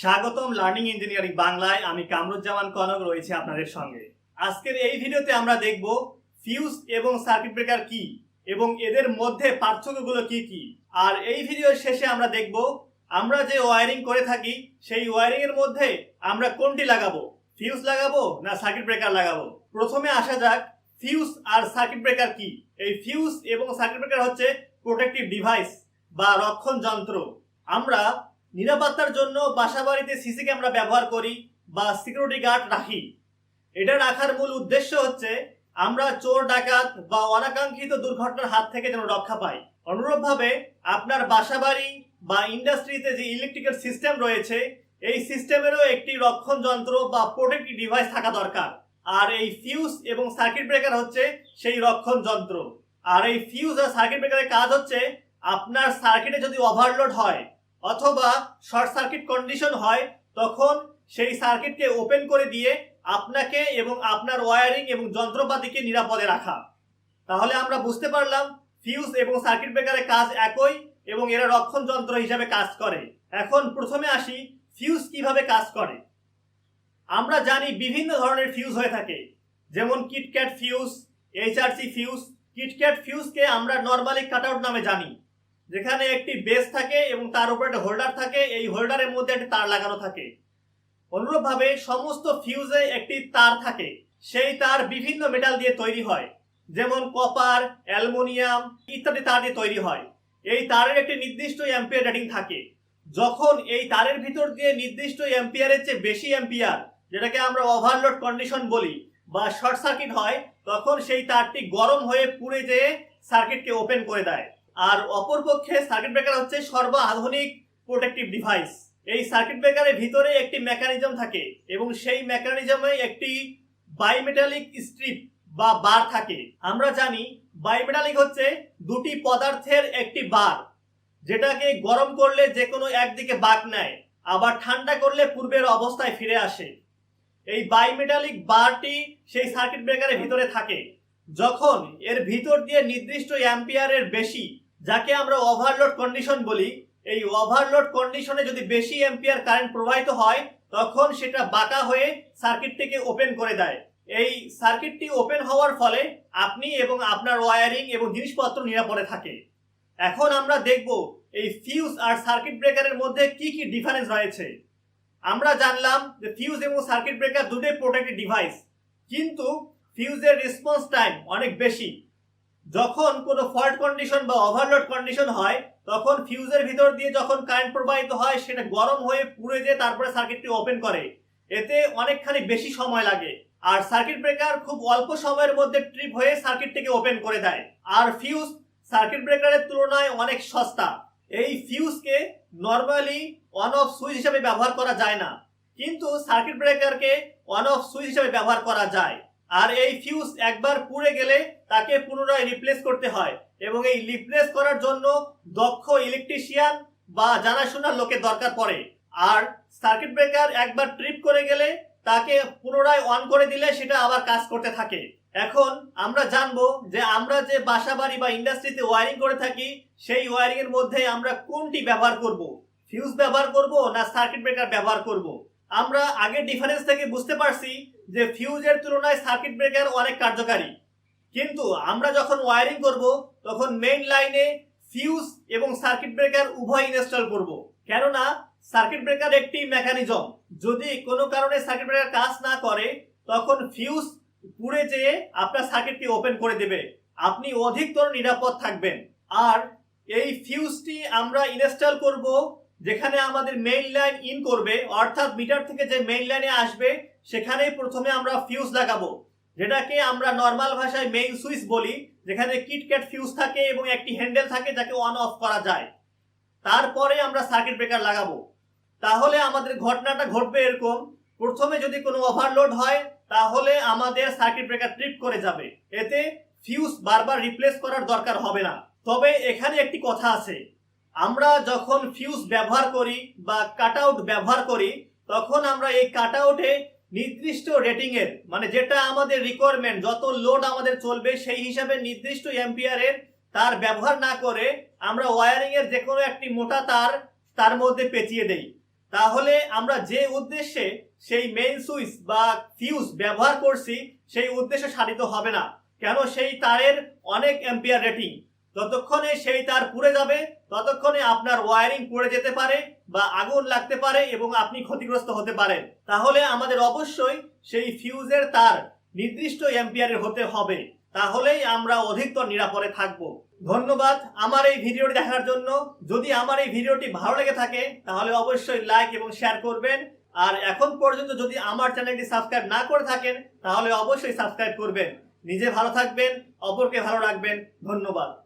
স্বাগতম learning engineering বাংলায়। আমি কামরুজ্জামান কনক, রয়েছে আপনাদের সঙ্গে। আজকের এই ভিডিওতে আমরা দেখব ফিউজ এবং সার্কিট ব্রেকার কি এবং এদের মধ্যে পার্থক্যগুলো কি কি। আর এই ভিডিওর শেষে আমরা দেখব, আমরা যে ওয়ারিং করে থাকি, সেই ওয়্যারিং এর মধ্যে আমরা কোনটি লাগাবো? ফিউজ লাগাবো না সার্কিট ব্রেকার লাগাবো? প্রথমে আসা যাক, ফিউজ আর সার্কিট ব্রেকার কি? এই ফিউজ এবং সার্কিট ব্রেকার হচ্ছে প্রোটেক্টিভ ডিভাইস বা রক্ষণ যন্ত্র আমরা নিরাপত্তার জন্য বাসা বাড়িতে সিসি ক্যামেরা ব্যবহার করি বা সিকিউরিটি গার্ড রাখি। এটা রাখার মূল উদ্দেশ্য হচ্ছে আমরা চোর, ডাকাত বা অনাকাঙ্ক্ষিত দুর্ঘটনার হাত থেকে যেন রক্ষা পাই। অনুরূপভাবে আপনার বাসা বাড়ি বা ইন্ডাস্ট্রিতে যে ইলেকট্রিক্যাল সিস্টেম রয়েছে, এই সিস্টেমেরও একটি রক্ষণ যন্ত্র বা প্রোটেক্টিভ ডিভাইস থাকা দরকার। আর এই ফিউজ এবং সার্কিট ব্রেকার হচ্ছে সেই রক্ষণ যন্ত্র আর এই ফিউজ আর সার্কিট ব্রেকারের কাজ হচ্ছে আপনার সার্কিটে যদি ওভারলোড হয় অথবা শর্ট সার্কিট কন্ডিশন হয়, তখন সেই সার্কিটকে ওপেন করে দিয়ে আপনাকে এবং আপনার ওয়ারিং এবং যন্ত্রপাতিকে নিরাপদে রাখা। তাহলে আমরা বুঝতে পারলাম ফিউজ এবং সার্কিট ব্রেকারের কাজ একই এবং এরা রক্ষণ যন্ত্র হিসাবে কাজ করে। এখন প্রথমে আসি ফিউজ কীভাবে কাজ করে। আমরা জানি বিভিন্ন ধরনের ফিউজ হয়ে থাকে, যেমন kitkat fuse HRC fuse kitkat ফিউজকে আমরা নর্মালি কাটআউট নামে জানি। যেখানে একটি বেস থাকে এবং তার উপর একটা হোল্ডার থাকে, এই হোল্ডারের মধ্যে একটি তার লাগানো থাকে। অনুরূপভাবে সমস্ত ফিউজে একটি তার থাকে। সেই তার বিভিন্ন মেটাল দিয়ে তৈরি হয়, যেমন কপার অ্যালুমিনিয়াম ইত্যাদি তার দিয়ে তৈরি হয়। এই তারের একটি নির্দিষ্ট অ্যাম্পিয়ার রেটিং থাকে। যখন এই তারের ভিতর দিয়ে নির্দিষ্ট অ্যাম্পিয়ারের চেয়ে বেশি অ্যাম্পিয়ার যেটাকে আমরা ওভারলোড কন্ডিশন বলি বা শর্ট সার্কিট হয়, তখন সেই তারটি গরম হয়ে পুড়ে যেয়ে সার্কিটকে ওপেন করে দেয়। আর অপরপক্ষে সার্কিট ব্রেকার হচ্ছে সর্ব আধুনিক প্রোটেক্টিভ ডিভাইস এই সার্কিট ব্রেকারের ভিতরে একটি মেকানিজম থাকে এবং সেই মেকানিজমে একটি বাইমেটালিক স্ট্রিপ বা বার থাকে। আমরা জানি বাইমেটালিক হচ্ছে দুটি পদার্থের একটি বার যেটাকে গরম করলে যে কোনো একদিকে বাঁক নেয়, আবার ঠান্ডা করলে পূর্বের অবস্থায় ফিরে আসে। এই বাইমেটালিক বারটি সেই সার্কিট ব্রেকারের ভিতরে থাকে। যখন এর ভিতর দিয়ে নির্দিষ্ট অ্যাম্পিয়ারের বেশি যাকে আমরা ওভারলোড কন্ডিশন বলি, এই ওভারলোড কন্ডিশনে যদি বেশি এম্পিয়ার কারেন্ট প্রবাহিত হয়, তখন সেটা বাঁকা হয়ে সার্কিটটিকে ওপেন করে দেয়। এই সার্কিটটি ওপেন হওয়ার ফলে আপনি এবং আপনার ওয়ারিং এবং জিনিসপত্র নিরাপদে থাকে। এখন আমরা দেখব এই ফিউজ আর সার্কিট ব্রেকারের মধ্যে কি কি ডিফারেন্স রয়েছে। আমরা জানলাম যে ফিউজ এবং সার্কিট ব্রেকার দুটোই প্রোটেক্টেড ডিভাইস কিন্তু ফিউজের রেসপন্স টাইম অনেক বেশি। যখন কোনো ফল্ট কন্ডিশন বা ওভারলোড কন্ডিশন হয়, তখন ফিউজের ভিতর দিয়ে যখন কারেন্ট প্রবাহিত হয়, সেটা গরম হয়ে পুড়ে যেয়ে তারপরে সার্কিটটি ওপেন করে। এতে অনেকখানি বেশি সময় লাগে। আর সার্কিট ব্রেকার খুব অল্প সময়ের মধ্যে ট্রিপ হয়ে সার্কিটটিকে ওপেন করে দেয়। আর ফিউজ সার্কিট ব্রেকারের তুলনায় অনেক সস্তা। এই ফিউজকে নর্মালি অন অফ সুইচ হিসেবে ব্যবহার করা যায় না। কিন্তু সার্কিট ব্রেকারকে অন অফ সুইচ হিসেবে ব্যবহার করা যায়। আর এই ফিউজ একবার পুড়ে গেলে তাকে পুনরায় রিপ্লেস করতে হয় এবং এই রিপ্লেস করার জন্য দক্ষ ইলেকট্রিশিয়ান বা জানাশোনার লোকের দরকার পড়ে। আর সার্কিট ব্রেকার একবার ট্রিপ করে গেলে তাকে পুনরায় অন করে দিলে সেটা আবার কাজ করতে থাকে। এখন আমরা জানব যে আমরা যে বাসা বাড়ি বা ইন্ডাস্ট্রিতে ওয়ারিং করে থাকি, সেই ওয়ারিং এর মধ্যে আমরা কোনটি ব্যবহার করব? ফিউজ ব্যবহার করব না সার্কিট ব্রেকার ব্যবহার করব? আমরা আগের ডিফারেন্স থেকে বুঝতে পারছি যে ফিউজের তুলনায় সার্কিট ব্রেকার অনেক কার্যকারী। কিন্তু আমরা যখন ওয়ারিং করব, তখন মেইন লাইনে ফিউজ এবং সার্কিট ব্রেকার উভয় ইনস্টল করব। কেননা সার্কিট ব্রেকার একটি মেকানিজম যদি কোনো কারণে সার্কিট ব্রেকার কাজ না করে, তখন ফিউজ পুড়ে যেয়ে আপনার সার্কিটটি ওপেন করে দেবে। আপনি অধিকতর নিরাপদ থাকবেন। আর এই ফিউজটি আমরা ইনস্টল করব, যেখানে আমাদের মেইন লাইন ইন করবে, অর্থাৎ মিটার থেকে যে মেইন লাইনে আসবে, সেখানেই প্রথমে আমরা ফিউজ লাগাবো। যেটাকে আমরা নর্মাল ভাষায় মেইন সুইচ বলি, যেখানে কিটক্যাট ফিউজ থাকে এবং একটি হ্যান্ডেল থাকে যাকে অন অফ করা যায়। তারপরে আমরা সার্কিট ব্রেকার লাগাবো। তাহলে আমাদের ঘটনাটা ঘটবে এরকম। প্রথমে যদি কোনো ওভারলোড হয়, তাহলে আমাদের সার্কিট ব্রেকার ট্রিপ করে যাবে। এতে ফিউজ বারবার রিপ্লেস করার দরকার হবে না। তবে এখানে একটি কথা আছে। আমরা যখন ফিউজ ব্যবহার করি বা কাট আউট ব্যবহার করি, তখন আমরা এই কাট আউটে নির্দিষ্ট রেটিং এর মানে যেটা আমাদের রিকোয়ারমেন্ট যত লোড আমাদের চলবে, সেই হিসাবে নির্দিষ্ট অ্যাম্পিয়ারের তার ব্যবহার না করে আমরা ওয়ারিং এর যে কোনো একটি মোটা তার তার মধ্যে পেঁচিয়ে দেই। তাহলে আমরা যে উদ্দেশ্যে সেই মেইন সুইচ বা ফিউজ ব্যবহার করছি, সেই উদ্দেশ্যে সাধিত হবে না। কেন? সেই তারের অনেক অ্যাম্পিয়ার রেটিং যতক্ষণে সেই তার পুড়ে যাবে, ততক্ষণে আপনার ওয়ারিং পুড়ে যেতে পারে বা আগুন লাগতে পারে এবং আপনি ক্ষতিগ্রস্ত হতে পারেন। তাহলে আমাদের অবশ্যই সেই ফিউজের তার নির্দিষ্ট অ্যাম্পিয়ারের হতে হবে। তাহলেই আমরা অধিকতর নিরাপদে থাকব। ধন্যবাদ আমার এই ভিডিওটি দেখার জন্য। যদি আমার এই ভিডিওটি ভালো লেগে থাকে, তাহলে অবশ্যই লাইক এবং শেয়ার করবেন। আর এখন পর্যন্ত যদি আমার চ্যানেলটি সাবস্ক্রাইব না করে থাকেন, তাহলে অবশ্যই সাবস্ক্রাইব করবেন। নিজে ভালো থাকবেন, অপরকে ভালো রাখবেন। ধন্যবাদ।